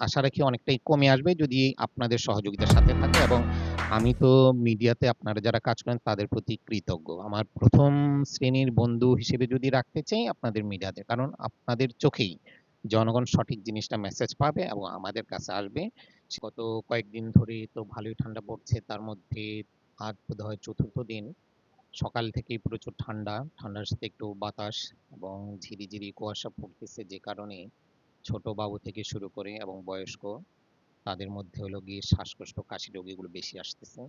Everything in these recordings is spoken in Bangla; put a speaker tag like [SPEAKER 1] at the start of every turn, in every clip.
[SPEAKER 1] আশা রাখি অনেকটাই কমে আসবে যদি আপনাদের সহযোগিতার সাথে থাকে এবং আমি তো মিডিয়াতে আপনারা যারা কাজ করেন তাদের প্রতি কৃতজ্ঞ। আমার প্রথম শ্রেণির বন্ধু হিসেবে যদি রাখতে চাই আপনাদের মিডিয়াতে। কারণ আপনাদের চোখেই জনগণ সঠিক জিনিসটা মেসেজ পাবে এবং আমাদের কাছে আসবে। গত কয়েকদিন ধরে তো ভালোই ঠান্ডা পড়ছে। তার মধ্যে আজ বোধহয় চতুর্থ দিন। সকাল থেকেই প্রচুর ঠান্ডা। ঠান্ডার সাথে একটু বাতাস এবং ঝিরিঝিরি কুয়াশা পড়তেছে যে কারণে ছোট বাবু থেকে শুরু করে এবং বয়স্ক তাদের মধ্যে হলো গিয়ে শ্বাসকষ্ট, কাশি রোগ এগুলো বেশি আসতেছে।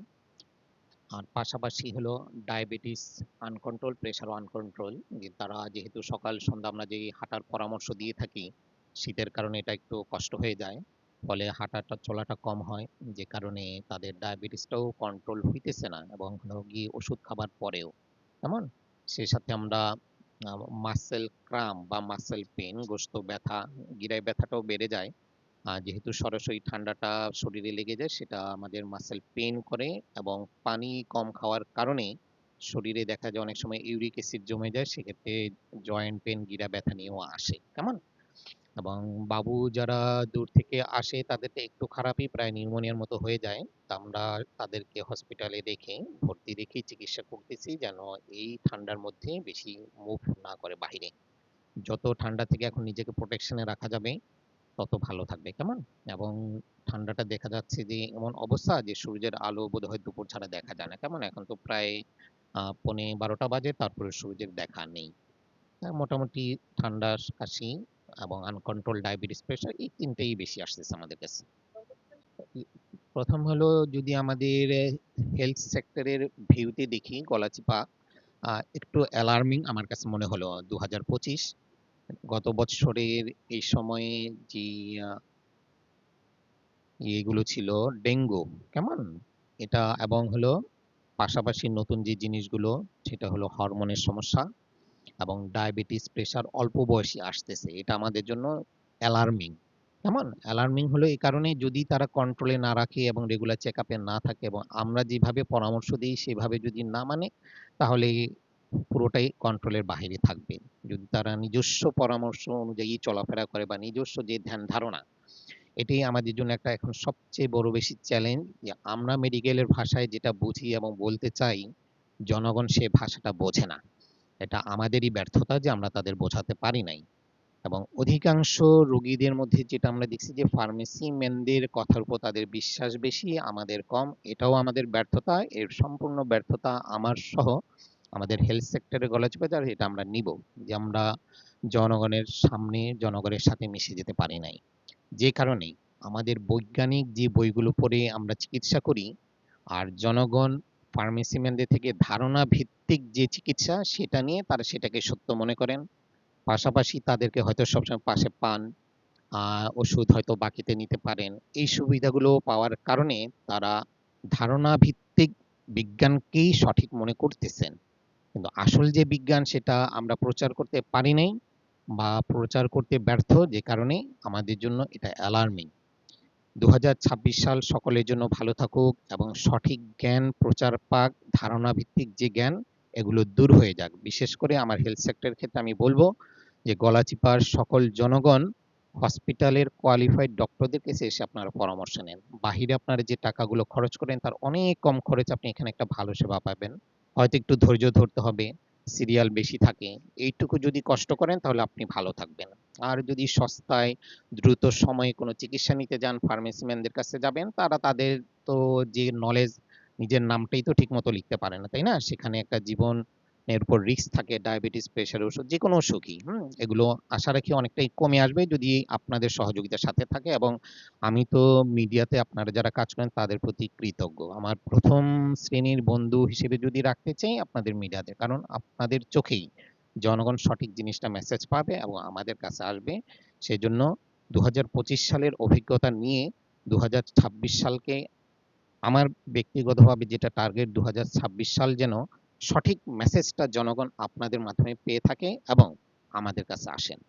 [SPEAKER 1] আর পাশাপাশি হলো ডায়াবেটিস আনকন্ট্রোল, প্রেশারও আনকন্ট্রোল। যে তারা যেহেতু সকাল সন্ধ্যা আমরা যেই হাঁটার পরামর্শ দিয়ে থাকি, শীতের কারণে এটা একটু কষ্ট হয়ে যায়। ফলে হাঁটাটা চলাটা কম হয়। যে কারণে তাদের ডায়াবেটিসটাও কন্ট্রোল হইতেছে না এবং হলো গিয়ে ওষুধ খাবার পরেও। কেমন? সেই সাথে আমরা মাসল ক্রাম বা মাসেল পেন গোস্ত ব্যথা, গিরায় ব্যথাটাও বেড়ে যায়। যেহেতু সরাসরি ঠান্ডাটা শরীরে লেগে যায় সেটা আমাদের মাসেল পেইন করে এবং পানি কম খাওয়ার কারণে শরীরে দেখা যায় অনেক সময় ইউরিক অ্যাসিড জমে যায়। সেক্ষেত্রে জয়েন্ট পেন গিরা ব্যথা নিয়েও আসে। কেমন? এবং বাবু যারা দূর থেকে আসে তাদেরটা একটু খারাপই প্রায় নিউমোনিয়ার মতো হয়ে যায়। তা আমরা তাদেরকে হসপিটালে রেখে ভর্তি রেখেই চিকিৎসা করতেছি যেন এই ঠান্ডার মধ্যে বেশি মুভ না করে বাহিরে। যত ঠান্ডা থেকে এখন নিজেকে প্রোটেকশন রাখা যাবে তত ভালো থাকবে। কেমন? এবং ঠান্ডাটা দেখা যাচ্ছে যে এমন অবস্থা যে সূর্যের আলো বোধহয় দুপুর ছাড়া দেখা যায় না। কেমন? এখন তো প্রায় পৌনে ১২টা বাজে তারপরে সূর্যের দেখা নেই। মোটামুটি ঠান্ডা, কাশি এবং আনকন্ট্রোল ডায়াবেটিস, প্রেশার এই ৩ টেই বেশি আসতেছে আমাদের কাছে। ১ম হলো যদি আমাদের হেলথ সেক্টরের ভিউতে দেখি গলাচিপা একটু অ্যালার্মিং আমার কাছে মনে হলো ২০২৫ গত বৎসরের এই সময়ে যে ইয়েগুলো ছিল ডেঙ্গু, কেমন? এটা এবং হলো পাশাপাশি নতুন যে জিনিসগুলো সেটা হলো হরমোনের সমস্যা এবং ডায়াবেটিস, প্রেশার অল্প বয়সী আসতেছে। এটা আমাদের জন্য অ্যালার্মিং। কেমন? অ্যালার্মিং হলো এই কারণে যদি তারা কন্ট্রোলে না রাখে এবং রেগুলার এ না থাকে এবং আমরা যেভাবে পরামর্শ দেই সেভাবে যদি না মানে তাহলে পুরোটাই কন্ট্রোলের বাহিরে থাকবে। যদি তারা নিজস্ব পরামর্শ অনুযায়ী চলাফেরা করে বা নিজস্ব যে ধ্যান ধারণা এটাই আমাদের জন্য একটা এখন সবচেয়ে বড় বেশি চ্যালেঞ্জ যে আমরা মেডিকেলের ভাষায় যেটা বুঝি এবং বলতে চাই জনগণ সে ভাষাটা বোঝে না। এটা আমাদেরই ব্যর্থতা যে আমরা তাদের বোঝাতে পারি নাই। এবং অধিকাংশ রোগীদের মধ্যে যেটা আমরা দেখছি যে ফার্মেসি ম্যানদের কথার উপর তাদের বিশ্বাস বেশি, আমাদের কম। এটাও আমাদের ব্যর্থতা। এর সম্পূর্ণ ব্যর্থতা আমার সহ আমাদের হেলথ সেক্টরে সেক্টরের গলাচিপা এটা আমরা নিব যে আমরা জনগণের সামনে জনগণের সাথে মিশে যেতে পারি নাই। যে কারণে আমাদের বৈজ্ঞানিক যে বইগুলো পড়ে আমরা চিকিৎসা করি আর জনগণ ফার্মেসি ম্যানদের থেকে ধারণা ভিত্তিক যে চিকিৎসা, সেটা নিয়ে তারা সেটাকে সত্য মনে করেন। পাশাপাশি তাদেরকে হয়তো সবসময় পাশে পান। ওষুধ হয়তো বাকিতে নিতে পারেন। এই সুবিধাগুলো পাওয়ার কারণে তারা ধারণা ভিত্তিক বিজ্ঞানকেই সঠিক মনে করতেছেন। কিন্তু আসল যে বিজ্ঞান, সেটা আমরা প্রচার করতে পারি নাই বা প্রচার করতে ব্যর্থ যে কারণে আমাদের জন্য এটা অ্যালার্মিং। ২০২৬ সাল সকলের জন্য ভালো থাকুক এবং সঠিক জ্ঞান প্রচার পাক, ধারণা ভিত্তিক যে জ্ঞান এগুলো দূর হয়ে যাক। বিশেষ করে আমার হেলথ সেক্টরের ক্ষেত্রে আমি বলব যে গলাচিপার সকল জনগণ হসপিটালের কোয়ালিফাইড ডক্টরদের কাছে এসে আপনারা পরামর্শ নেন। বাহিরে আপনারা যে টাকাগুলো খরচ করেন তার অনেক কম খরচে আপনি এখানে একটা ভালো সেবা পাবেন। হয়তো একটু ধৈর্য ধরতে হবে, সিরিয়াল বেশি থাকে। এইটুকু যদি কষ্ট করেন তাহলে আপনি ভালো থাকবেন। আর যদি সস্তায় দ্রুত সময়ে কোনো চিকিৎসা নিতে যান ফার্মেসি ম্যানদের কাছে যাবেন। তারা তাদের তো যে নলেজ নিজের নামটাই তো ঠিক মতো লিখতে পারে না, তাই না? সেখানে একটা জীবনের উপর রিস্ক থাকে ডায়াবেটিস, প্রেশারের ওষুধ যে কোনো অসুখই, হুম? এগুলো আশা রাখি অনেকটাই কমে আসবে যদি আপনাদের সহযোগিতার সাথে থাকে এবং আমি তো মিডিয়াতে আপনারা যারা কাজ করেন তাদের প্রতি কৃতজ্ঞ। আমার প্রথম শ্রেণির বন্ধু হিসেবে যদি রাখতে চাই আপনাদের মিডিয়াতে। কারণ আপনাদের চোখেই জনগণ সঠিক জিনিসটা মেসেজ পাবে এবং আমাদের কাছে আসবে। সেজন্য ২০২৫ সালের অভিজ্ঞতা নিয়ে ২০২৬ সালকে আমার ব্যক্তিগতভাবে যেটা টার্গেট ২০২৬ সাল যেন সঠিক মেসেজটা জনগণ আপনাদের মাধ্যমে পেয়ে থাকে এবং আমাদের কাছে আসেন।